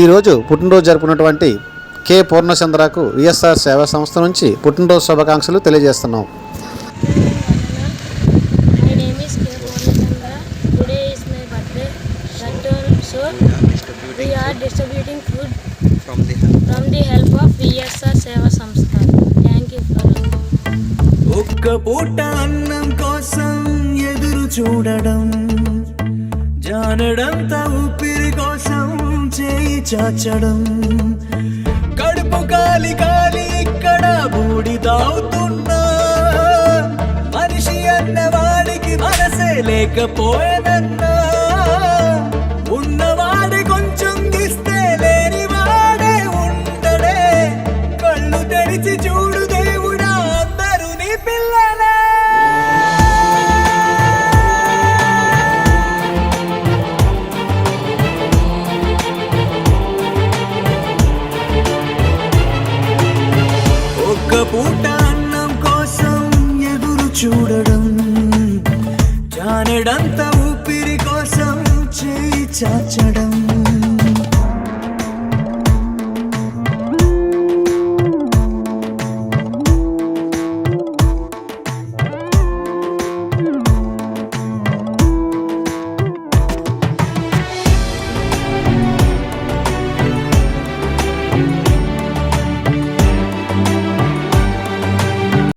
ఈరోజు పుట్టినరోజు జరుపుకున్నటువంటి K పూర్ణచంద్రకు VSR సేవా సంస్థ నుంచి పుట్టినరోజు శుభాకాంక్షలు తెలియజేస్తున్నాం. ఒక్క పూట అన్నం కోసం ఎదురు చూడడం జానడంత ఉప్పిరి కోసం చే చాచడం. కడుపు కాలి కాలి ఇక్కడ బూడి తాగుతున్నా. మనిషి అన్న వాడికి మనసే లేకపోయేనన్నా ఉన్నవాడి కొంచెం ఇస్తే లేనివాడే ఉండడే. కళ్ళు తెరిచి ఒక్క పూట అన్నం కోసం ఎదురు చూడడం జానడంత ఊపిరి కోసం చేయి చాచడం.